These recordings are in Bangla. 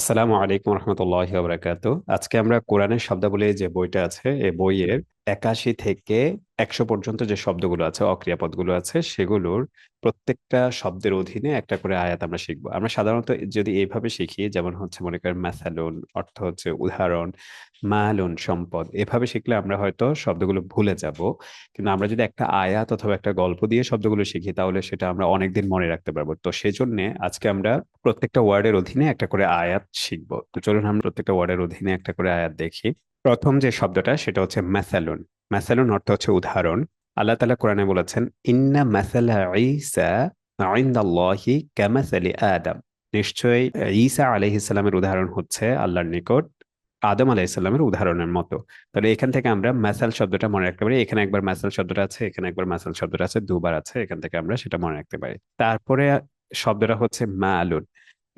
আসসালামু আলাইকুম রহমতুল্লাহ আজকে আমরা কোরআনের শব্দাবলী যে বইটা আছে এই বইয়ের একাশি থেকে একশো পর্যন্ত যে শব্দগুলো আছে, অক্রিয়াপদগুলো আছে, সেগুলোর প্রত্যেকটা শব্দের অধীনে একটা করে আয়াত আমরা শিখব। আমরা সাধারণত যদি এইভাবে শিখি, যেমন হচ্ছে মনে করেন ম্যাথালুন অর্থ হচ্ছে উদাহরণ, মালুন, সম্পদ, এভাবে শিখলে আমরা হয়তো শব্দগুলো ভুলে যাব। কিন্তু আমরা যদি একটা আয়াত অথবা একটা গল্প দিয়ে শব্দগুলো শিখি, তাহলে সেটা আমরা অনেকদিন মনে রাখতে পারব। তো সেজন্য আজকে আমরা প্রত্যেকটা ওয়ার্ডের অধীনে একটা করে আয়াত শিখব। তো চলুন আমরা প্রত্যেকটা ওয়ার্ডের অধীনে একটা করে আয়াত দেখি। প্রথম যে শব্দটা, সেটা হচ্ছে ম্যাসালুন। ম্যাসালুন অর্থ হচ্ছে উদাহরণ। আল্লাহ তাআলা কোরআনে বলেছেন, ইন্না মাসালা ঈসা ইনদাল্লাহি কামাসালি আদম। নিশ্চয়ই ঈসা আলাইহিস সালামের উদাহরণ হচ্ছে আল্লাহর নিকট, আদম আলাইহিসসালামের উদাহরণের মতো। তাহলে এখান থেকে আমরা মাসাল শব্দটা মনে রাখতে পারি। এখানে একবার মাসাল শব্দটা আছে, এখানে একবার মাসাল শব্দটা আছে, দুবার আছে, এখান থেকে আমরা সেটা মনে রাখতে পারি। তারপরে শব্দটা হচ্ছে মালুন।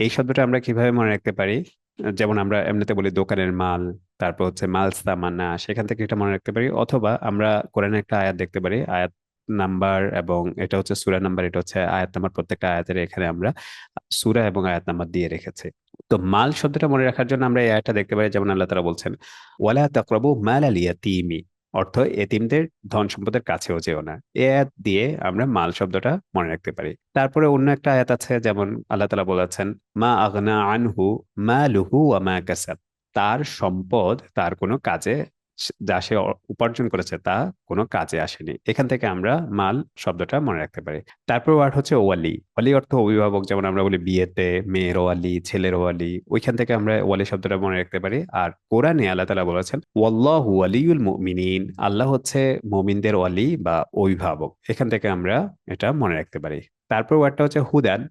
এই শব্দটা আমরা কীভাবে মনে রাখতে পারি? যেমন আমরা এমনিতে বলি দোকানের মাল, তারপর হচ্ছে মাল সামানা, সেখান থেকে এটা মনে রাখতে পারি। অথবা আমরা কোরআনে একটা আয়াত দেখতে পারি, আয়াত নাম্বার এবং এটা হচ্ছে সুরা নাম্বার, এটা হচ্ছে আয়াত নাম্বার, প্রত্যেকটা আয়াতের এখানে আমরা সুরা এবং আয়াত নাম্বার দিয়ে রেখেছি। তো মাল শব্দটা মনে রাখার জন্য আমরা এই আয়াতটা দেখতে পারি, যেমন আল্লাহ তারা বলছেন, ওয়ালা তাকরাবু মাল আল ইয়াতীমি। অর্থ এতিমদের ধন সম্পদের কাছেও যেও না। এ আয়াত দিয়ে আমরা মাল শব্দটা মনে রাখতে পারি। তারপরে অন্য একটা আয়াত আছে, যেমন আল্লাহ তাআলা বলেছেন, মা আগনা আনহু মালুহু ওয়া মা কাসাব। তার সম্পদ তার কোনো কাজে যা সে উপার্জন করেছে তা কোনো কাজে আসেনি। এখান থেকে আমরা মাল শব্দটা মনে রাখতে পারি। তারপর ওয়ার্ড হচ্ছে ওয়ালি। ওয়ালি অর্থ অভিভাবক, যেমন আমরা বলি বিয়েতে মেয়ের ওয়ালি, ছেলের ওয়ালি, ওইখান থেকে আমরা ওয়ালি শব্দটা মনে রাখতে পারি। আর কোরআনে আল্লাহ তালা বলেছেন, ওয়াল্লাহু ওয়ালিউল মুমিনিন। আল্লাহ হচ্ছে মুমিনদের ওয়ালি বা অভিভাবক। এখান থেকে আমরা এটা মনে রাখতে পারি। তারপর ওয়ার্ডটা হচ্ছে হুদান।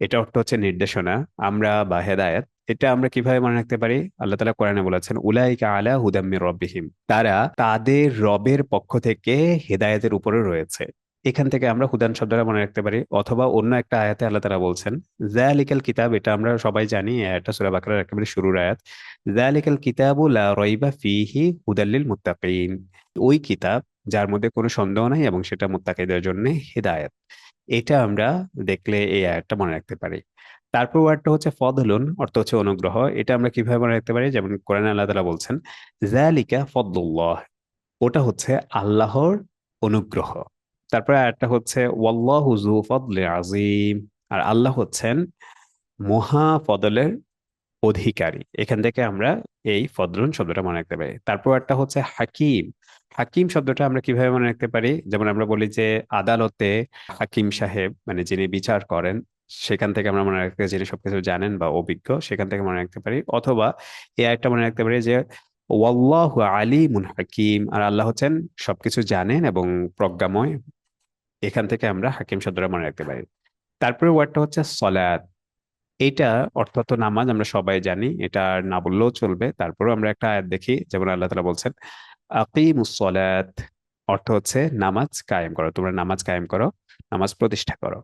এটা অর্থ হচ্ছে নির্দেশনা। আমরা বা হেদায়েত। এটা আমরা কীভাবে মনে রাখতে পারি? আল্লাহ তালা কোরআনে বলেছেন, উলাইকা আলা হুদাম্মির রব্বিহিম। তারা তাদের রবের পক্ষ থেকে হেদায়েতের উপরে রয়েছে। এখান থেকে আমরা হুদান শব্দটা মনে রাখতে পারি, অথবা অন্য একটা আয়াতে আল্লাহ তালা বলছেন জালিকাল কিতাব, এটা আমরা সবাই জানি এটা সূরা বাকারার একেবারে শুরুর আয়াত জালিকাল কিতাবু লা রাইবা ফিহি হুদাল্লিল মুত্তাকিন। ওই কিতাব যার মধ্যে কোনো সন্দেহ নাই এবং সেটা মুত্তাকিদের জন্য হেদায়েত। এটা আমরা দেখলে এই আয়াতটা মনে রাখতে পারি। তারপর ওয়ার্ডটা হচ্ছে ফদলুন, অর্থ হচ্ছে অনুগ্রহ। এটা আমরা কীভাবে মনে রাখতে পারি? যেমন কোরআন আল্লাহ তালা বলছেন জালিকা ফদলুল্লাহ। ওটা হচ্ছে আল্লাহর অনুগ্রহ। তারপরে আরেকটা হচ্ছে, ওয়াল্লাহু যু ফদলে আজিম আর আল্লাহ হচ্ছেন মহা ফদলের অধিকারী। এখান থেকে আমরা এই ফদলুন শব্দটা মনে রাখতে পারি। তারপর একটা হচ্ছে, হাকিম। হাকিম শব্দটা আমরা কীভাবে মনে রাখতে পারি? যেমন আমরা বলি যে, আদালতে হাকিম সাহেব মানে যিনি বিচার করেন সেখান থেকে আমরা মনে রাখতে যিনি সবকিছু জানেন বা অভিজ্ঞ, সেখান থেকে মনে রাখতে পারি। অথবা এ একটা মনে রাখতে পারি যে, ওয়াল্লাহু আলিমুন হাকিম। আর আল্লাহ হচ্ছেন সবকিছু জানেন এবং প্রজ্ঞাময়। এখান থেকে আমরা হাকিম শব্দটা মনে রাখতে পারি। তারপরে ওয়ার্ডটা হচ্ছে সলাত। এটা অর্থাৎ নামাজ আমরা সবাই জানি, এটা না বললেও চলবে। তারপরেও আমরা একটা আয়াত দেখি, যেমন আল্লাহ তালা বলছেন, আকিমুস সলাত অর্থ হচ্ছে নামাজ কায়েম করো। তোমরা নামাজ কায়েম করো, নামাজ প্রতিষ্ঠা করো।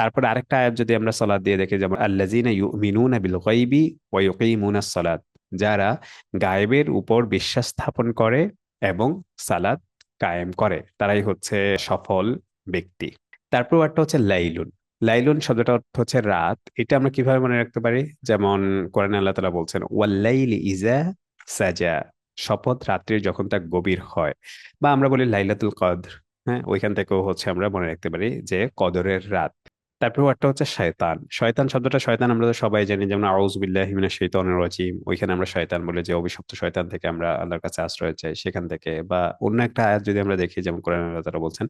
তারপর আরেকটা আয়াত যদি আমরা সলাৎ দিয়ে দেখি, যেমন, আল্লাযিনা ইউমিনুনা বিল গায়বি ওয়া ইউকিমুনাস সালাত যারা গায়েবের উপর বিশ্বাস স্থাপন করে এবং সালাত কায়েম করে। তারাই হচ্ছে সফল ব্যক্তি। তারপর একটা হচ্ছে লাইলুন। লাইলুন শব্দটা অর্থ হচ্ছে রাত। এটা আমরা কীভাবে মনে রাখতে পারি? যেমন, কোরআনে আল্লাহ তালা বলছেন, ওয়াল্লাইলি ইজা সাজা শপথ রাত্রির যখন তা গভীর হয়। বা আমরা বলি লাইলাতুল কদর। হ্যাঁ ওইখান থেকেও হচ্ছে আমরা মনে রাখতে পারি যে কদরের রাত। তারপর একটা হচ্ছে শয়তান। শয়তান শব্দটা শয়তান আমরা তো সবাই জানি, যেমন আউজ বিল্লাহি শৈতানের রাজিম, ওইখানে আমরা শয়তান বলে যে অভিশপ্ত শয়তান থেকে আমরা আল্লাহর কাছে আশ্রয় চাই সেখান থেকে। বা অন্য একটা আয়াত যদি আমরা দেখি, যেমন কোরআন আল্লাহ তারা বলছেন,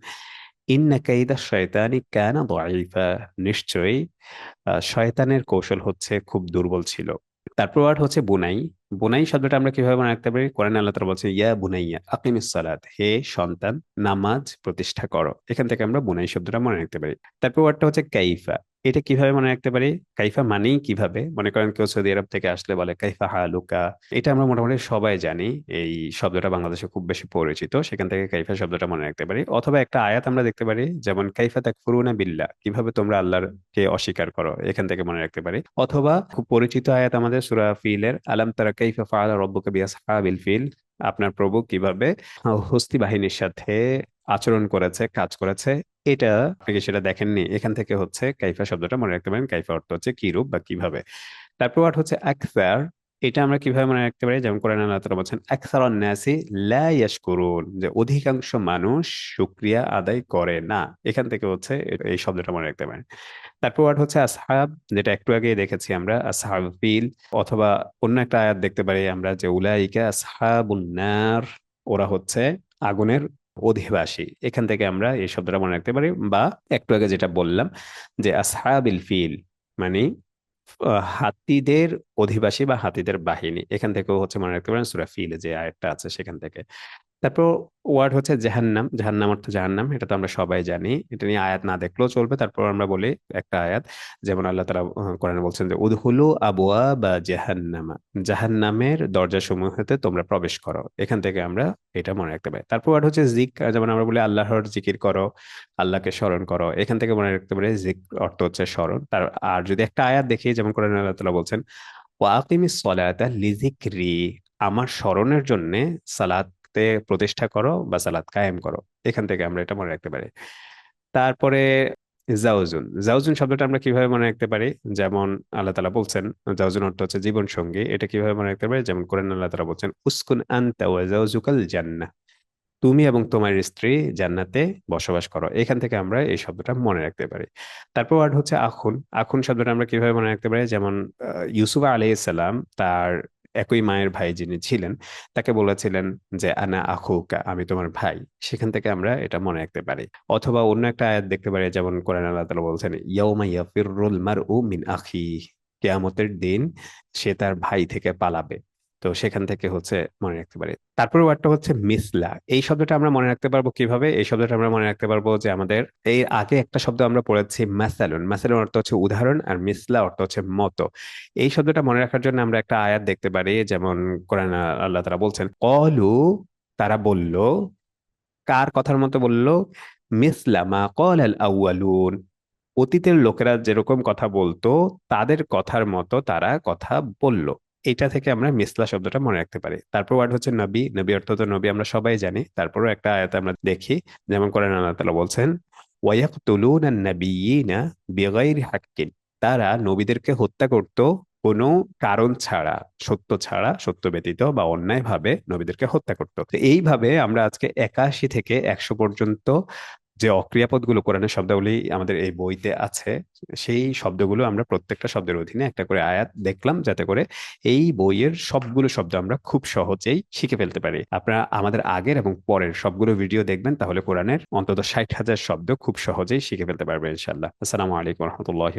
ইন্না শয়তানি কানা দাঈফা। নিশ্চয়ই শয়তানের কৌশল হচ্ছে খুব দুর্বল ছিল। তারপর আর হচ্ছে বুনাই। বুনাই শব্দটা আমরা কীভাবে মনে রাখতে পারি? কোরআন আল্লাহ তারা বলছে ইয়া বুনাইয়া, আকিমিস সালাত, হে সন্তান, নামাজ প্রতিষ্ঠা করো। এখান থেকে আমরা বুনাই শব্দটা মনে রাখতে পারি। তারপর ওয়ার্ডটা হচ্ছে কাইফা। এটা কীভাবে মনে রাখতে পারি? কাইফা মানেই কীভাবে? মনে করেন কেউ সৌদি আরব থেকে আসলে বলে, কাইফা হালুকা এটা আমরা মোটামুটি সবাই জানি, এই শব্দটা বাংলাদেশে খুব বেশি পরিচিত। সেখান থেকে কাইফা শব্দটা মনে রাখতে পারি। অথবা একটা আয়াত আমরা দেখতে পারি, যেমন, কাইফা তাকফুরুনা বিল্লাহ। কীভাবে তোমরা আল্লাহর কে অস্বীকার করো, এখান থেকে মনে রাখতে পারি। অথবা খুব পরিচিত আয়াত আমাদের সূরা ফিলের, আলাম তারা কাইফা ফাআলা রাব্বুকা বিআসহাবিল ফিল? আপনার প্রভু কীভাবে হস্তি বাহিনীর সাথে আচরণ করেছে, কাজ করেছে, এটা আপনি সেটা দেখেননি? এখান থেকে হচ্ছে কাইফা শব্দটা মনে রাখতে পারেন। কাইফা অর্থ হচ্ছে কি রূপ বা কীভাবে। তারপর হচ্ছে আকসার এটা আমরা কীভাবে মনে রাখতে পারি? যেমন কোরআন আল্লাহ তাআলা বলছেন আকসার নাসি লা ইয়াশকুরুন যে অধিকাংশ মানুষ শুকরিয়া আদায় করে না। এখান থেকে হচ্ছে এই শব্দটা মনে রাখতে পারেন। তারপর ওয়ার্ড হচ্ছে আসহাব, যেটা একটু আগে দেখেছি আমরা, আসহাব ফিল, অথবা অন্য একটা আয়াত দেখতে পারি আমরা যে, উলাইকা আসহাবুন নার ওরা হচ্ছে আগুনের অধিবাসী। এখান থেকে আমরা এই শব্দটা মনে রাখতে পারি। বা একটু আগে যেটা বললাম যে, আসহাবিল ফিল মানে হাতিদের অধিবাসী বা হাতিদের বাহিনী। এখান থেকেও হচ্ছে মনে রাখতে পারেন সুরা ফিল যে আয়াতটা আছে সেখান থেকে। তারপর ওয়ার্ড হচ্ছে জাহান্নাম। জাহান্নাম অর্থ জাহান্নাম এটা তো আমরা সবাই জানি। এটা নিয়ে আয়াত না দেখলেও চলবে। তারপর আমরা বলি একটা আয়াত যেমন আল্লাহ আহ, কোরআনে বলছেন যে উদহুলু আবুয়া বা জাহান্নামা। জাহান্নামের দরজা সমূহতে তোমরা প্রবেশ করো। এখান থেকে আমরা এটা মনে রাখতে পারি। তারপর ওয়ার্ড হচ্ছে জিক যেমন আমরা বলি আল্লাহর জিকির করো আল্লাহকে স্মরণ করো। এখান থেকে মনে রাখতে পারি জিক অর্থ হচ্ছে স্মরণ। তার আর যদি একটা আয়াত দেখি যেমন কোরআন আল্লাহ তাআলা বলছেন ওয়াকিমিস সলাতা লিজিক্রি আমার স্মরণের জন্য সালাতে প্রতিষ্ঠা করো বা সালাত কায়েম করো। এখান থেকে আমরা এটা মনে রাখতে পারি। তারপরে জাউজুন জাউজুন শব্দটা আমরা কীভাবে মনে রাখতে পারি? যেমন আল্লাহ তালা বলছেন জাউজুন অর্থ হচ্ছে জীবন সঙ্গী এটা কীভাবে মনে রাখতে পারি? যেমন কোরআন আল্লাহ তালা বলছেন, উস্কুন আনতা জান্নাহ। তুমি এবং তোমার স্ত্রী জান্নাতে বসবাস করো। এখান থেকে আমরা এই শব্দটা মনে রাখতে পারি। তারপর ওয়ার্ড হচ্ছে আখুন। আখুন শব্দটা আমরা কীভাবে মনে রাখতে পারি? যেমন ইউসুফ আলাইহিস সালাম তার একই মায়ের ভাই যিনি ছিলেন, তাকে বলেছিলেন যে, আনা আখুকা, আমি তোমার ভাই। সেখান থেকে আমরা এটা মনে রাখতে পারি। অথবা অন্য একটা আয়াত দেখতে পারি, যেমন কোরআন আল্লাহ তালা বলছেন, ইয়াউমা ইয়াফিরুল ও মিন আখি কেয়ামতের দিন সে তার ভাই থেকে পালাবে। তো সেখান থেকে হচ্ছে মনে রাখতে পারি। তারপরে ওয়ার্ডটা হচ্ছে মিসলা। এই শব্দটা আমরা মনে রাখতে পারব কীভাবে? এই শব্দটা আমরা মনে রাখতে পারব যে আমাদের এই আগে একটা শব্দ আমরা পড়েছি মাসালুন মাসালুন অর্থ হচ্ছে উদাহরণ আর মিসলা অর্থ হচ্ছে মতো। এই শব্দটা মনে রাখার জন্য আমরা একটা আয়াত দেখতে পারি, যেমন কোরআন আল্লাহ তারা বলছেন, কলু, তারা বলল, কার কথার মতো বলল? মিসলা মা কল আল আউয়ালুন। অতীতের লোকেরা যেরকম কথা বলতো, তাদের কথার মতো তারা কথা বলল। এটা থেকে আমরা মিসলা শব্দটা মনে রাখতে পারি। তারপর ওয়ার্ড হচ্ছে নবী। নবী অর্থ তো নবী আমরা সবাই জানি। তারপরও একটা আয়াত আমরা দেখি, যেমন কোরআন আল্লাহ তাআলা বলছেন, ওয়ায়াকতুলুনা আন-নাবিয়্যিনা বিগাইরি হাক্কিন। তারা নবীদেরকে হত্যা করত কোনো কারণ ছাড়া, সত্য ছাড়া, সত্য ব্যতীত বা অন্যায়ভাবে নবীদেরকে হত্যা করত। এইভাবে আমরা আজকে একাশি থেকে একশো পর্যন্ত যে অক্রিয়াপদগুলো কোরআনের শব্দাবলী আমাদের এই বইতে আছে, সেই শব্দগুলো আমরা প্রত্যেকটা শব্দের অধীনে একটা করে আয়াত দেখলাম যাতে করে এই বইয়ের সবগুলো শব্দ আমরা খুব সহজেই শিখে ফেলতে পারি। আপনারা আমাদের আগের এবং পরের সবগুলো ভিডিও দেখবেন, তাহলে কোরআনের অন্তত ষাট হাজার শব্দ খুব সহজেই শিখে ফেলতে পারবেন ইনশাল্লাহ আসসালামু আলাইকুম রহমতুল্লাহ